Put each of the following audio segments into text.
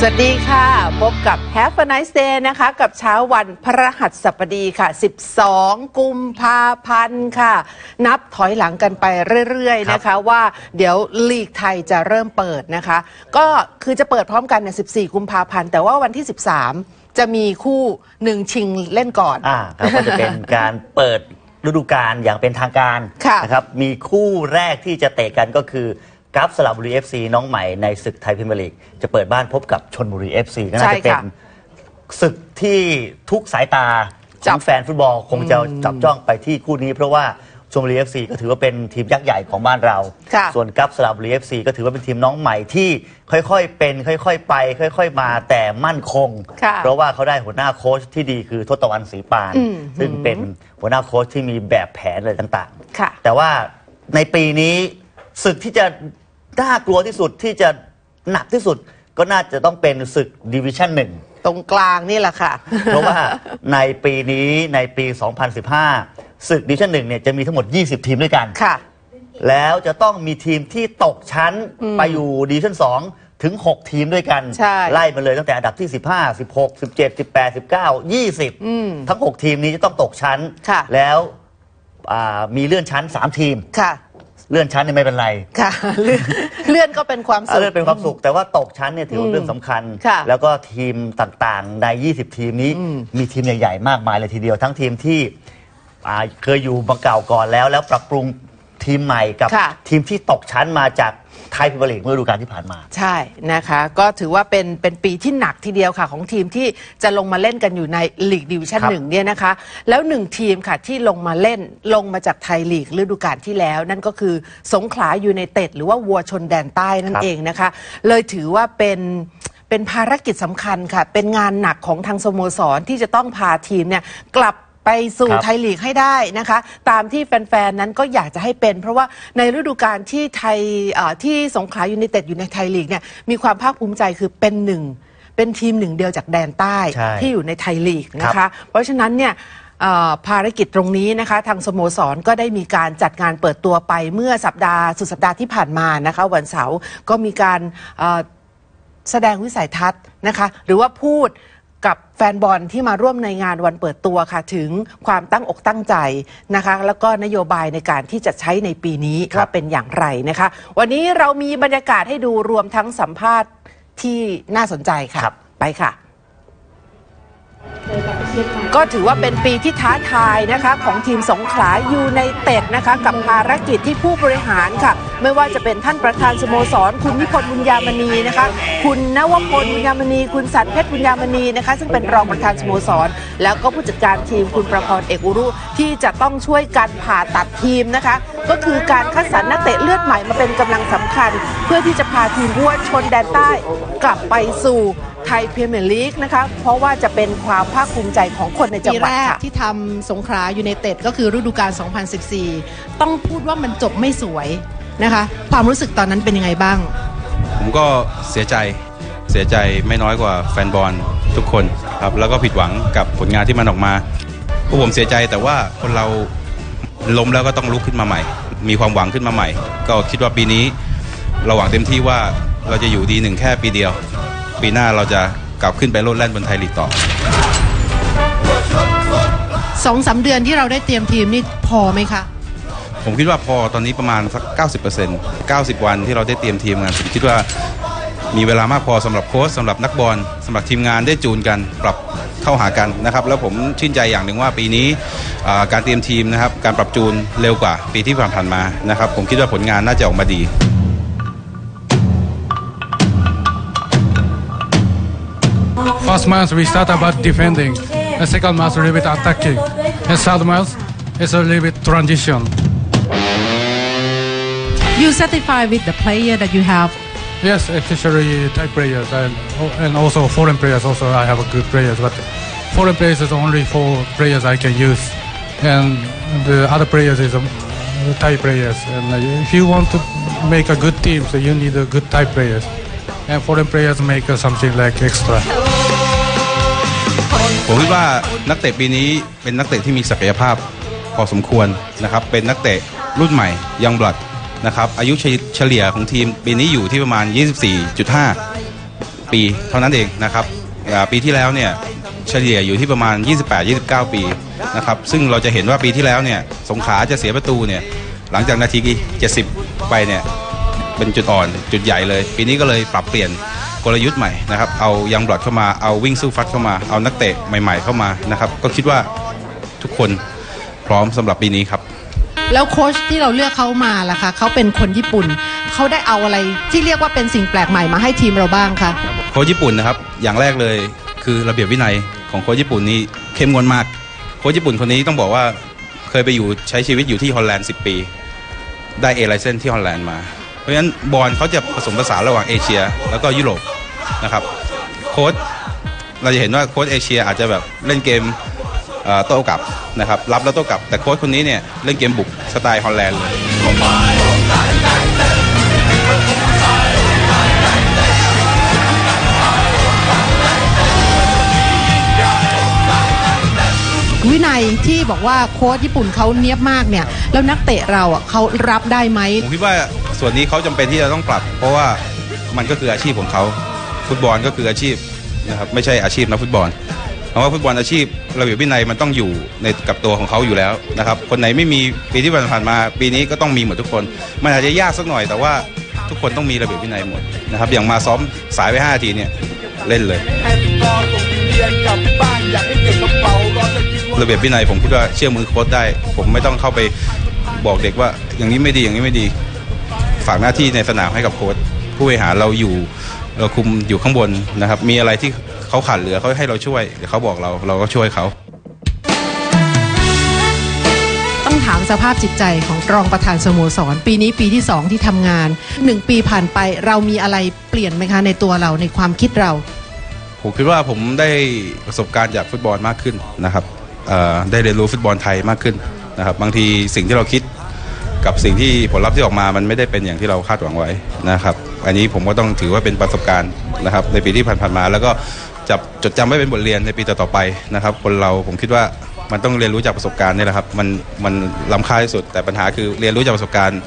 สวัสดีค่ะ พบกับ Have a nice day นะคะ กับเช้าวันพระหัสบดีค่ะ 12 กุมภาพันธ์ค่ะ นับถอยหลังกันไปเรื่อยๆ นะคะว่าเดี๋ยวลีกไทยจะเริ่มเปิดนะคะ ก็คือจะเปิดพร้อมกันเนี่ย14 กุมภาพันธ์ แต่ว่าวันที่ 13 จะมีคู่หนึ่งชิงเล่นก่อนอ่าครับก็จะเป็นการเปิดฤดูกาลอย่างเป็นทางการค่ะนะครับมีคู่แรกที่จะเตะกันก็คือ กราฟสระบุรี FC น้องใหม่ในศึกไทยพรีเมียร์ลีกจะเปิดบ้านพบกับชนบุรี FC ก็น่าใช่จะเป็นค่ะศึกที่ทุกสายตาขจัอบงแฟนฟุตบอลคงจะอืมจับจ้องไปที่คู่นี้เพราะว่าชลบุรี FC ก็ถือว่าเป็นทีมยักษ์ใหญ่ของบ้านเราค่ะส่วนกราฟสระบุรี FC ก็ถือว่าเป็นทีมน้องใหม่ที่ค่อยๆเป็น ค่อยๆไป ค่อย ๆ มาแต่มั่นคงค่ะเพราะว่าเขาได้หัวหน้าโค้ชที่ดีคือทศตวรรณศรีปานอืมซึ่งเป็นหัวหน้าโค้ชที่มีแบบแผนอะไรต่างค่ะๆแต่ว่าในปีนี้ศึกที่จะ น่ากลัวที่สุดที่จะหนักที่สุดก็น่าจะต้องเป็นศึกดิวิชั่นหนึ่งตรงกลางนี่แหละค่ะ เพราะว่าในปีนี้ในปี 2015 ศึกดิวิชั่นหนึ่งเนี่ยจะมีทั้งหมด 20 ทีมด้วยกันค่ะ แล้วจะต้องมีทีมที่ตกชั้นไปอยู่ดิวิชั่น2 ถึง 6 ทีมด้วยกันใช่ไล่มาเลยตั้งแต่อันดับที่ 15 16 17 18 19 20 ทั้ง 6 ทีมนี้จะต้องตกชั้นค่ะแล้วอ่ามีเลื่อนชั้น 3 ทีมค่ะ เลื่อนชั้นเนี่ยไม่เป็นไร ค่ะ เลื่อนเลื่อนก็เป็นความสุข เลื่อนเป็นความสุข แต่ว่าตกชั้นเนี่ยถือว่าเรื่องสำคัญ ค่ะแล้วก็ทีมต่างๆ ใน 20 ทีมนี้มีทีมใหญ่ๆ มากมายเลยทีเดียว ทั้งทีมที่อ่าเคยอยู่มาเก่าก่อนแล้ว แล้วปรับปรุงทีมใหม่กับ ค่ะ ทีมที่ตกชั้นมาจาก ไทยพิมยร์ลีกเมื่อฤดูกาลที่ผ่านมา ใช่นะคะ ก็ถือว่าเป็นเป็นปีที่หนักทีเดียวค่ะ ของทีมที่จะลงมาเล่นกันอยู่ในลีกดิวิชั่นครับ หนึ่งเนี่ยนะคะ แล้วหนึ่งทีมค่ะที่ลงมาเล่นลงมาจากไทยลีกฤดูกาลที่แล้ว นั่นก็คือสงขลายูไนเต็ดหรือว่าวัวชนแดนใต้นั่นเองนะคะ เลยถือว่าเป็นเป็นภารกิจสำคัญค่ะ เป็นงานหนักของทางสโมสรที่จะต้องพาทีมเนี่ยกลับ ไปสู่ครับ ไทยลีกให้ได้นะคะ ตามที่แฟนๆนั้นก็อยากจะให้เป็น เพราะว่าในฤดูกาลที่ไทยเอ่อที่สงขลายูไนเต็ดอยู่ในไทยลีกเนี่ยมีความภาคภูมิใจคือเป็นหนึ่ง เป็นทีมหนึ่งเดียวจากแดนใต้ใช่ที่อยู่ในไทยลีกนะครัคะ บ เพราะฉะนั้นเนี่ยเอ่อภารกิจตรงนี้นะคะ ทางสโมสรก็ได้มีการจัดงานเปิดตัวไปเมื่อสัปดาห์สุดสัปดาห์ที่ผ่านมานะคะ วันเสาร์ก็มีการเอ่อ แสดงวิสัยทัศน์นะคะ หรือว่าพูด กับแฟนบอลที่มาร่วมในงานวันเปิดตัวค่ะ ถึงความตั้งอกตั้งใจนะคะ แล้วก็นโยบายในการที่จะใช้ในปีนี้ครับ ว่าเป็นอย่างไรนะคะ วันนี้เรามีบรรยากาศให้ดูรวมทั้งสัมภาษณ์ที่น่าสนใจค่ะ ครับ ไปค่ะ ก็ถือว่าเป็นปีที่ท้าทายนะคะของทีมสงขลายูไนเต็ดนะคะกับภารกิจที่ผู้บริหารค่ะ ไม่ว่าจะเป็นท่านประธานสโมสร คุณนิพนธ์บุญญามณีนะคะ คุณนวพลบุญญามณี คุณสันเพชรบุญญามณีนะคะ ซึ่งเป็นรองประธานสโมสร แล้วก็ผู้จัดการทีมคุณประพรเอกอุรุที่จะต้องช่วยกันผ่าตัดทีมนะคะ ก็คือการคัดสรรนักเตะเลือดใหม่มาเป็นกำลังสำคัญ เพื่อที่จะพาทีมวัวชนแดนใต้กลับไปสู่ ไทยพรีเมียร์ลีกนะคะ เพราะว่าจะเป็นความภาคภูมิใจของคนในจังปีหวัดแรกค่ะ ที่ทำสงขลายูไนเต็ดก็คือฤดูกาล 2014 ต้องพูดว่ามันจบไม่สวยนะคะ ความรู้สึกตอนนั้นเป็นยังไงบ้าง ผมก็เสียใจเสียใจไม่น้อยกว่าแฟนบอลทุกคนครับแล้วก็ผิดหวังกับผลงานที่มันออกมาพวกผมเสียใจแต่ว่าคนเราล้มแล้วก็ต้องลุกขึ้นมาใหม่ มีความหวังขึ้นมาใหม่ ก็คิดว่าปีนี้ เราหวังเต็มที่ว่าเราจะอยู่ดีหนึ่งแค่ปีเดียว ปีหน้าเราจะกลับขึ้นไปโลดแล่นบนไทยลีกต่อสองสามเดือนที่เราได้เตรียมทีมนี่พอไหมคะ ผมคิดว่าพอตอนนี้ประมาณสัก 90% 90 วันที่เราได้เตรียมทีมงานผมคิดว่ามีเวลามากพอสำหรับโค้ชสำหรับนักบอลสำหรับทีมงานได้จูนกันปรับเข้าหากันนะครับ แล้วผมชื่นใจอย่างหนึ่งว่าปีนี้อ่าการเตรียมทีมนะครับ การปรับจูนเร็วกว่าปีที่ผ่านๆมานะครับ ผมคิดว่าผลงานน่าจะออกมาดี First month we start about defending, The second month a little bit attacking, and third month it's a little bit transition. You satisfied with the player that you have Yes, especially Thai players and and also foreign players. Also, I have a good players, but foreign players is only four players I can use, and the other players is um, Thai players. And uh, if you want to make a good team, so you need a good Thai players, and foreign players make uh, something like extra. ผมคิดว่านักเตะปีนี้เป็นนักเตะที่มีศักยภาพพอสมควรนะครับ เป็นนักเตะรุ่นใหม่ยังบลัดนะครับอายุเฉลี่ยของทีมปีนี้อยู่ที่ประมาณ 24.5 ปีเท่านั้นเองนะครับปีที่แล้วเนี่ยเฉลี่ยอยู่ที่ประมาณ 28-29 ปีนะครับซึ่งเราจะเห็นว่าปีที่แล้วเนี่ยสงขาจะเสียประตูเนี่ยหลังจากนาที 70 ไปเนี่ยเป็นจุดอ่อนจุดใหญ่เลย ปีนี้ก็เลยปรับเปลี่ยน กลยุทธ์ใหม่นะครับเอายังบลอดเข้ามาเอาวิ่งสู้ฟัดเข้ามาเอานักเตะใหม่ ๆเข้ามานะครับก็คิดว่าทุกคนพร้อมสำหรับปีนี้ครับ แล้วโค้ชที่เราเลือกเขามาล่ะคะเขาเป็นคนญี่ปุ่นเขาได้เอาอะไรที่เรียกว่าเป็นสิ่งแปลกใหม่มาให้ทีมเราบ้างคะโค้ชญี่ปุ่นนะครับอย่างแรกเลยคือระเบียบวินัยของโค้ชญี่ปุ่นนี่เข้มงวดมากโค้ชญี่ปุ่นคนนี้ต้องบอกว่าเคยไปอยู่ใช้ชีวิตอยู่ที่ฮอลแลนด์10 ปี ได้เอไลเซนที่ฮอลแลนด์มา เพราะฉะนั้นบอลเขาจะผสมผสานระหว่างเอเชีย แล้วก็ยุโรป นะครับโค้ชเราจะเห็นว่าโค้ชเอเชียอาจจะแบบเล่นเกมเอ่อโต้กลับนะครับรับแล้วโต้กลับ แต่โค้ชคนนี้เนี่ยเล่นเกมบุกสไตล์ฮอลแลนด์เลยวินัยที่บอกว่าโค้ชญี่ปุ่นเขาเนียบมากเนี่ย แล้วนักเตะเราอะเขารับได้ไหมผมคิดว่าส่วนนี้เขาจำเป็นที่จะต้องปรับ เพราะว่ามันก็คืออาชีพของเขา ฟุตบอลก็คืออาชีพนะครับไม่ใช่อาชีพนักฟุตบอลเพราะว่าฟุตบอลอาชีพระเบียบวินัยมันต้องอยู่ในกับตัวของเขาอยู่แล้วนะครับคนไหนไม่มีปีที่ผ่านมา ปีนี้ก็ต้องมีหมดทุกคน มันอาจจะยากสักหน่อย แต่ว่าทุกคนต้องมีระเบียบวินัยหมดนะครับอย่างมาซ้อมสายไป5นาทีเนี่ยเล่นเลยระเบียบวินัยผมคิดว่าเชื่อมือโค้ชได้ ผมไม่ต้องเข้าไปบอกเด็กว่าอย่างนี้ไม่ดีอย่างนี้ไม่ดี ฝากหน้าที่ในสนามให้กับโค้ชผู้บริหารเราอยู่ เราคุมอยู่ข้างบนนะครับ มีอะไรที่เขาขาดเหลือเขาให้เราช่วยเดี๋ยวเขาบอกเราเราก็ช่วยเขา ต้องถามสภาพจิตใจของรองประธานสโมสร ปีนี้ปีที่2ที่ทำงาน1ปีผ่านไปเรามีอะไรเปลี่ยนไหมคะในตัวเราในความคิดเรา ผมคิดว่าผมได้ประสบการณ์จากฟุตบอลมากขึ้นนะครับเอ่อได้เรียนรู้ฟุตบอลไทยมากขึ้นนะครับบางทีสิ่งที่เราคิดกับสิ่งที่ผลลัพธ์ที่ออกมามันไม่ได้เป็นอย่างที่เราคาดหวังไว้นะครับ อันนี้ผมก็ต้องถือว่าเป็นประสบการณ์นะครับในปีที่ผ่านๆมา แล้วก็จะจดจำไว้เป็นบทเรียนในปีต่อๆไปนะครับ คนเราผมคิดว่ามันต้องเรียนรู้จากประสบการณ์นี่แหละครับมันมันล้ำค่าที่สุด แต่ปัญหาคือเรียนรู้จากประสบการณ์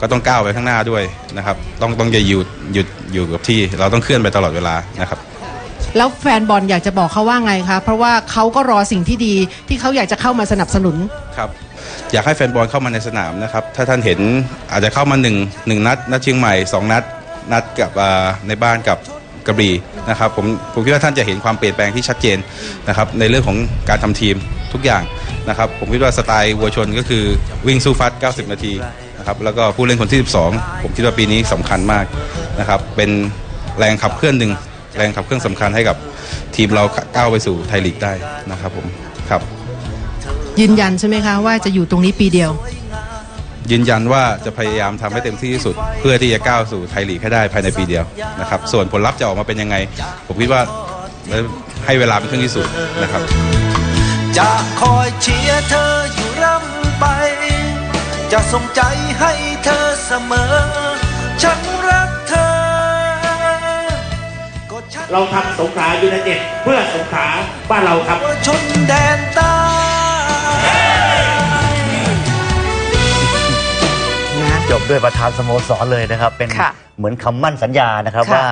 ก็ต้องก้าวไปข้างหน้าด้วยนะครับ ต้องต้องอย่าหยุดหยุดอยู่กับที่ เราต้องเคลื่อนไปตลอดเวลานะครับ แล้วแฟนบอลอยากจะบอกเขาว่าไงคะ เพราะว่าเขาก็รอสิ่งที่ดีที่เขาอยากจะเข้ามาสนับสนุน ครับ อยากให้แฟนบอลเข้ามาในสนามนะครับ ถ้าท่านเห็นอาจจะเข้ามา1นหนึ่งนัด นัดเชียงใหม่2นัด นัดกับในบ้านกับกระบี่นะครับผมผมคิดว่าท่านจะเห็นความเปลี่ยนแปลงที่ชัดเจนนะครับในเรื่องของการทำทีมทุกอย่างนะครับผมคิดว่าสไตล์วัวชนก็คือวิ่งสู้ฟัด 90 นาทีนะครับแล้วก็ผู้เล่นคนที่ 12 ผมคิดว่าปีนี้สำคัญมากนะครับเป็นแรงขับเคลื่อนหนึ่งแรงขับเคลื่อนสำคัญให้กับทีมเราก้าวไปสู่ไทยลีกได้นะครับผมครับยืนยันใช่ไหมคะว่าจะอยู่ตรงนี้ปีเดียว ยืนยันว่าจะพยายามทำให้เต็มที่ที่สุด เพื่อที่จะก้าวสู่ไทยลีกให้ได้ภายในปีเดียวนะครับส่วนผลลัพธ์จะออกมาเป็นยังไง ผมคิดว่าให้เวลาเป็นเครื่องที่สุดนะครับจะคอยเชียร์เธออยู่ร่ำไป จะส่งใจให้เธอเสมอ ฉันรักเธอก็ฉันเราทำสงขลายูไนเต็ดเพื่อสงขลาบ้านเราครับชนแดนใต้ จบด้วยประธานสโมสรเลยนะครับ เป็นค่ะ เหมือนคำมั่นสัญญานะครับค่ะ ว่า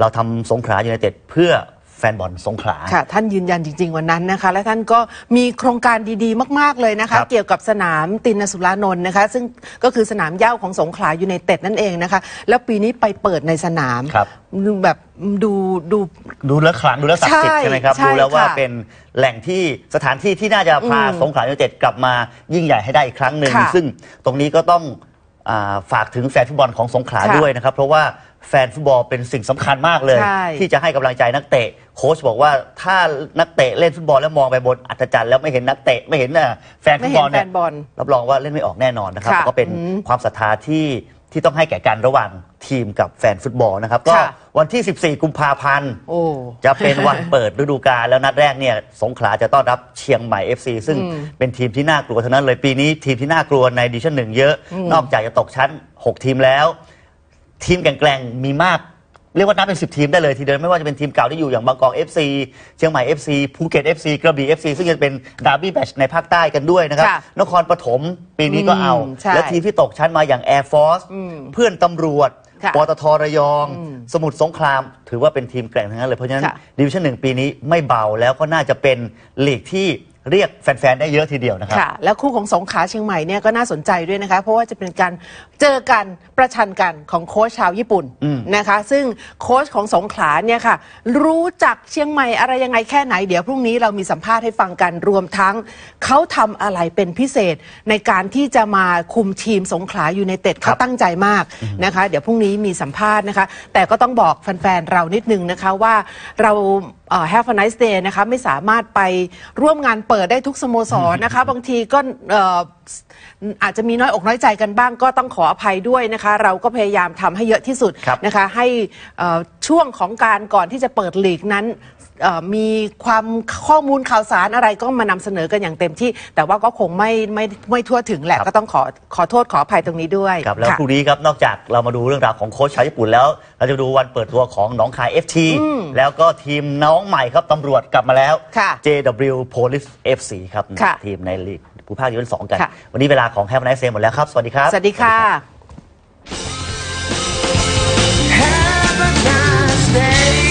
เราทำสงขลายูไนเต็ดเพื่อแฟนบอลสงขลา ค่ะ ท่านยืนยันจริง ๆ วันนั้นนะคะ และท่านก็มีโครงการดีๆ มาก ๆ เลยนะคะ ครับเกี่ยวกับสนามตินสุรานนท์นะคะ ซึ่งก็คือสนามเหย้าของสงขลายูไนเต็ดนั่นเองนะคะ แล้วปีนี้ไปเปิดในสนามครับแบบดูดู ดูแล้วขลังดูแล้วศักดิ์สิทธิ์ใช่ใช่ไหมครับ ใช่ดูแล้วว่าค่ะเป็นแหล่งที่สถานที่ที่น่าจะพาอืมสงขลายูไนเต็ดกลับมายิ่งใหญ่ให้ได้อีกครั้งหนึ่งค่ะซึ่งตรงนี้ก็ต้องอา ฝากถึงแฟนฟุตบอลของสงขลาค่ะด้วยนะครับ เพราะว่าแฟนฟุตบอลเป็นสิ่งสำคัญมากเลย ใช่ ที่จะให้กำลังใจนักเตะ โค้ชบอกว่าถ้านักเตะเล่นฟุตบอลแล้วมองไปบนอัศจรรย์แล้วไม่เห็นนักเตะไม่เห็นน่ะแฟนฟุไม่ตเห็บอนลแฟเนี่ย นบอล รับรองว่าเล่นไม่ออกแน่นอนนะครับค่ะก็เป็นอืมความศรัทธาที่ที่ต้องให้แก่กันระหว่าง ทีมกับแฟนฟุตบอลนะครับก็ค่ะ วันที่ 14 กุมภาพันธ์ โอ้ จะเป็นวันเปิดฤดูกาลแล้วนัดแรกเนี่ยสงขลาจะต้อนรับเชียงใหม่ FC ซึ่งอืมเป็นทีมที่น่ากลัวทั้งนั้นเลยปีนี้ทีมที่น่ากลัวในดิวิชั่นหนึ่งเยอะนอกจากจะตกชั้น 6 ทีมแล้ว ทีมแกร่งๆมีมาก เรียกว่านับเป็น 10 ทีมได้เลยทีเดียวไม่ว่าจะเป็นทีมเก่าที่อยู่อย่างบางกอก FC เชียงใหม่ FC ภูเก็ต FC กระบี่ FC ซึ่งจะเป็นดาร์บี้แมตชในภาคใต้กันด้วยนะครับค่ะนครปฐมปีนี้ก็เอา อืมใช่และทีมที่ตกชั้นมาอย่าง Air Force อืม เพื่อนตำรวจ ค่ะปตทระยองสมุทรสงคราม ถือว่าเป็นทีมแกร่งทั้งนั้นเลยเพราะฉะนั้นค่ะ ดิวิชั่นหนึ่งปีนี้ไม่เบาแล้วก็น่าจะเป็นลีกที่ เรียกแฟนๆได้เยอะทีเดียวนะครับ ค่ะ แล้วคู่ของสงขลาเชียงใหม่เนี่ยก็น่าสนใจด้วยนะคะ เพราะว่าจะเป็นการเจอกันประชันกันของโค้ชชาวญี่ปุ่นนะคะ ซึ่งโค้ชของสงขลาเนี่ยค่ะ รู้จักเชียงใหม่อะไรยังไงแค่ไหนเดี๋ยวพรุ่งนี้เรามีสัมภาษณ์ให้ฟังกันรวมทั้งเขาทำอะไรเป็นพิเศษในการที่จะมาคุมทีมสงขลายูไนเต็ดเขาตั้งใจมากนะคะ เดี๋ยวพรุ่งนี้มีสัมภาษณ์นะคะ แต่ก็ต้องบอกแฟนๆเรานิดนึงนะคะว่าเราเอ่อ Have a nice day นะคะไม่สามารถไปร่วมงานเปิดได้ทุกสโมสรนะคะ บางทีก็เอ่ออาจจะมีน้อยอกน้อยใจกันบ้างก็ต้องขออภัยด้วยนะคะ เราก็พยายามทำให้เยอะที่สุดครับนะคะ ให้เอ่อช่วงของการก่อนที่จะเปิดลีกนั้นเอ่อ มีความข้อมูลข่าวสารอะไรก็มานำเสนอกันอย่างเต็มที่ แต่ว่าก็คงไม่ไม่ไม่ทั่วถึงแหละ ก็ต้องขอขอโทษขออภัยตรงนี้ด้วยครับแล้วพรุ่งนี้ครับนอกจากเรามาดูเรื่องราวของโค้ชชาวญี่ปุ่นแล้ว เราจะดูวันเปิดตัวของน้องคาย FT แล้วก็ทีมน้องใหม่ครับตำรวจกลับมาแล้ว JW Police FC ครับทีมในลีกภูภาคยูเวนสองกัน วันนี้เวลาของแฮมไนเซมหมดแล้วครับ สวัสดีครับ สวัสดีค่ะ